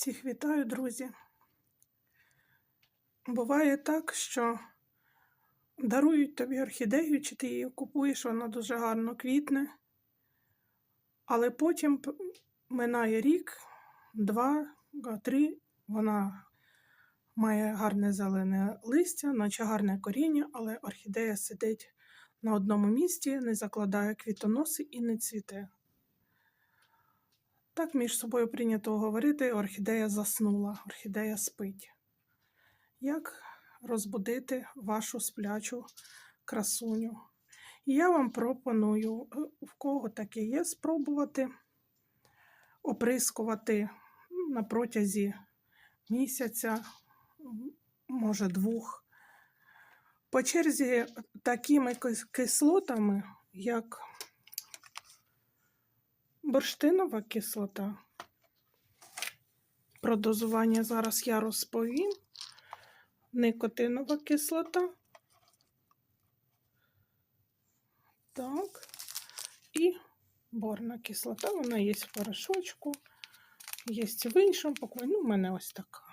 Всіх вітаю, друзі. Буває так, що дарують тобі орхідею, чи ти її купуєш, вона дуже гарно квітне, але потім минає рік, два, три, вона має гарне зелене листя, наче гарне коріння, але орхідея сидить на одному місці, не закладає квітоноси і не цвіте. Так між собою прийнято говорити, орхідея заснула, орхідея спить. Як розбудити вашу сплячу красуню? І я вам пропоную, е, в кого таке є, спробувати оприскувати на протязі місяця, може двох. По черзі такими кислотами, як бурштинова кислота. Про дозування зараз я розповім. Никотинова кислота. Так. І борна кислота. Вона є в порошочку, є в іншому покої. Ну, в мене ось така.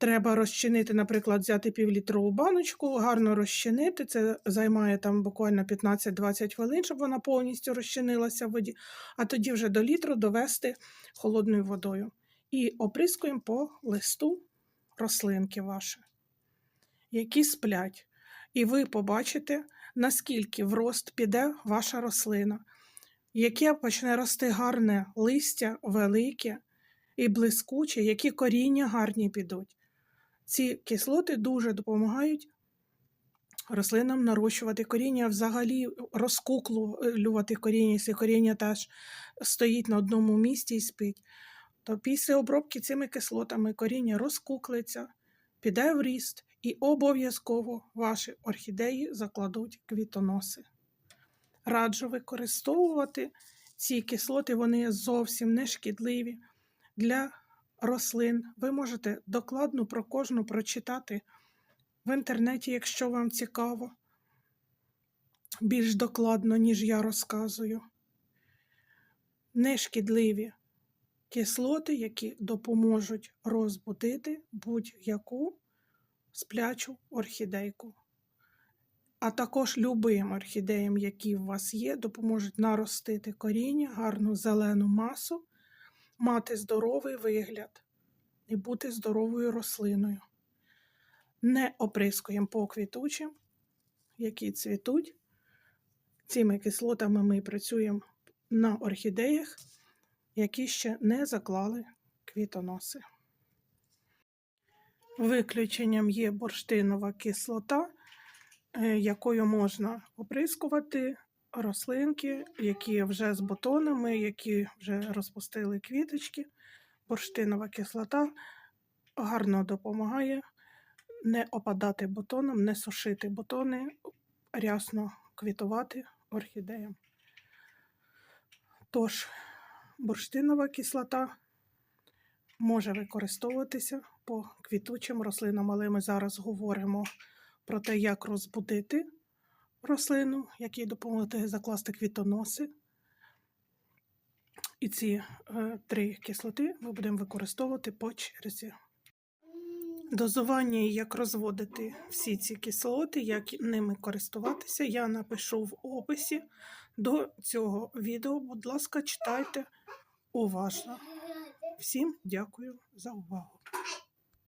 Треба розчинити, наприклад, взяти півлітрову баночку, гарно розчинити. Це займає там буквально 15-20 хвилин, щоб вона повністю розчинилася в воді, а тоді вже до літру довести холодною водою. І оприскуємо по листу рослинки ваші, які сплять. І ви побачите, наскільки в рост піде ваша рослина, яке почне рости гарне листя, велике і блискуче, які коріння гарні підуть. Ці кислоти дуже допомагають рослинам нарощувати коріння, взагалі розкуклювати коріння, якщо коріння теж стоїть на одному місці і спить. То після обробки цими кислотами коріння розкуклиться, піде в ріст і обов'язково ваші орхідеї закладуть квітоноси. Раджу використовувати ці кислоти, вони зовсім не шкідливі для рослин. Ви можете докладно про кожну прочитати в інтернеті, якщо вам цікаво, більш докладно, ніж я розказую. Нешкідливі кислоти, які допоможуть розбудити будь-яку сплячу орхідейку. А також любим орхідеям, які у вас є, допоможуть наростити коріння, гарну зелену масу, мати здоровий вигляд і бути здоровою рослиною. Не оприскуємо по квітучим, які цвітуть. Цими кислотами ми працюємо на орхідеях, які ще не заклали квітоноси. Виключенням є бурштинова кислота, е, якою можна оприскувати рослинки, які вже з бутонами, які вже розпустили квіточки. Бурштинова кислота гарно допомагає не опадати бутоном, не сушити бутони, рясно квітувати орхідеям. Тож, бурштинова кислота може використовуватися по квітучим рослинам, але ми зараз говоримо про те, як розбудити рослину, як їй допомогти закласти квітоноси. І ці е, три кислоти ми будемо використовувати по черзі. Дозування як розводити всі ці кислоти, як ними користуватися, я напишу в описі до цього відео. Будь ласка, читайте уважно. Всім дякую за увагу.